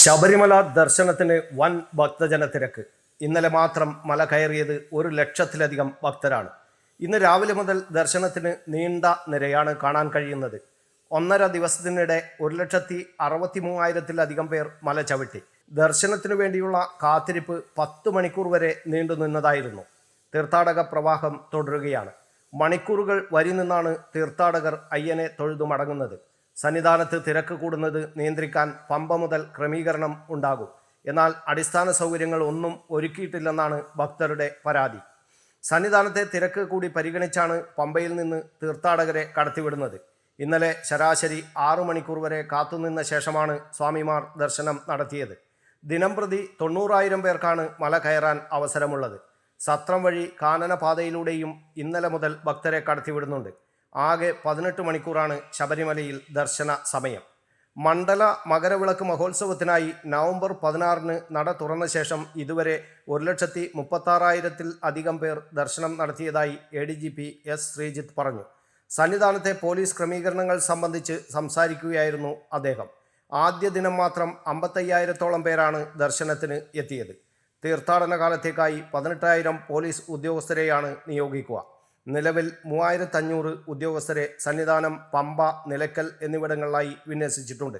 ശബരിമല ദർശനത്തിന് വൻ ഭക്തജന തിരക്ക്. ഇന്നലെ മാത്രം മല കയറിയത് ഒരു ലക്ഷത്തിലധികം ഭക്തരാണ്. ഇന്ന് രാവിലെ മുതൽ ദർശനത്തിന് നീണ്ട നിരയാണ് കാണാൻ കഴിയുന്നത്. ഒന്നര ദിവസത്തിനിടെ ഒരു ലക്ഷത്തി അറുപത്തി മൂവായിരത്തിലധികം പേർ മല ചവിട്ടി. ദർശനത്തിനു വേണ്ടിയുള്ള കാത്തിരിപ്പ് പത്ത് മണിക്കൂർ വരെ നീണ്ടു നിന്നതായിരുന്നു. തീർത്ഥാടക പ്രവാഹം തുടരുകയാണ്. മണിക്കൂറുകൾ വരി നിന്നാണ് തീർത്ഥാടകർ അയ്യനെ തൊഴുതു മടങ്ങുന്നത്. സന്നിധാനത്ത് തിരക്ക് കൂടുന്നത് നിയന്ത്രിക്കാൻ പമ്പ മുതൽ ക്രമീകരണം ഉണ്ടാകും. എന്നാൽ അടിസ്ഥാന സൗകര്യങ്ങൾ ഒന്നും ഒരുക്കിയിട്ടില്ലെന്നാണ് ഭക്തരുടെ പരാതി. സന്നിധാനത്തെ തിരക്ക് കൂടി പരിഗണിച്ചാണ് പമ്പയിൽ നിന്ന് തീർത്ഥാടകരെ കടത്തിവിടുന്നത്. ഇന്നലെ ശരാശരി ആറു മണിക്കൂർ വരെ കാത്തുനിന്ന ശേഷമാണ് സ്വാമിമാർ ദർശനം നടത്തിയത്. ദിനംപ്രതി തൊണ്ണൂറായിരം പേർക്കാണ് മല കയറാൻ അവസരമുള്ളത്. സത്രം വഴി കാനനപാതയിലൂടെയും ഇന്നലെ മുതൽ ഭക്തരെ കടത്തിവിടുന്നുണ്ട്. ആകെ പതിനെട്ട് മണിക്കൂറാണ് ശബരിമലയിൽ ദർശന സമയം. മണ്ഡല മകരവിളക്ക് മഹോത്സവത്തിനായി നവംബർ പതിനാറിന് നട തുറന്ന ശേഷം ഇതുവരെ ഒരു ലക്ഷത്തി മുപ്പത്താറായിരത്തിൽ അധികം പേർ ദർശനം നടത്തിയതായി A D G P S Sreejith പറഞ്ഞു. സന്നിധാനത്തെ പോലീസ് ക്രമീകരണങ്ങൾ സംബന്ധിച്ച് സംസാരിക്കുകയായിരുന്നു അദ്ദേഹം. ആദ്യ ദിനം മാത്രം അമ്പത്തയ്യായിരത്തോളം പേരാണ് ദർശനത്തിന് എത്തിയത്. തീർത്ഥാടന കാലത്തേക്കായി പതിനെട്ടായിരം പോലീസ് ഉദ്യോഗസ്ഥരെയാണ് നിയോഗിക്കുക. നിലവിൽ മൂവായിരത്തഞ്ഞൂറ് ഉദ്യോഗസ്ഥരെ സന്നിധാനം പമ്പ നിലക്കൽ എന്നിവിടങ്ങളിലായി വിന്യസിച്ചിട്ടുണ്ട്.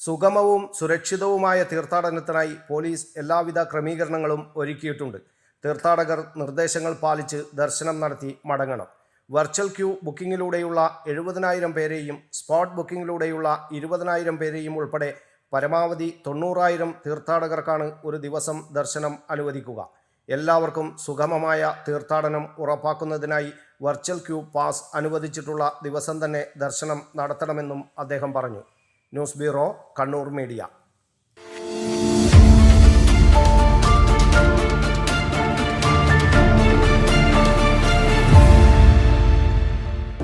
സുഗമവും സുരക്ഷിതവുമായ തീർത്ഥാടനത്തിനായി പോലീസ് എല്ലാവിധ ക്രമീകരണങ്ങളും ഒരുക്കിയിട്ടുണ്ട്. തീർത്ഥാടകർ നിർദ്ദേശങ്ങൾ പാലിച്ച് ദർശനം നടത്തി മടങ്ങണം. വെർച്വൽ ക്യൂ ബുക്കിങ്ങിലൂടെയുള്ള എഴുപതിനായിരം പേരെയും സ്പോട്ട് ബുക്കിങ്ങിലൂടെയുള്ള ഇരുപതിനായിരം പേരെയും ഉൾപ്പെടെ പരമാവധി തൊണ്ണൂറായിരം തീർത്ഥാടകർക്കാണ് ഒരു ദിവസം ദർശനം അനുവദിക്കുക. എല്ലാവർക്കും സുഗമമായ തീർത്ഥാടനം ഉറപ്പാക്കുന്നതിനായി വെർച്വൽ ക്യൂ പാസ് അനുവദിച്ചിട്ടുള്ള ദിവസം തന്നെ ദർശനം നടത്തണമെന്നും അദ്ദേഹം പറഞ്ഞു. News bureau Kannur media.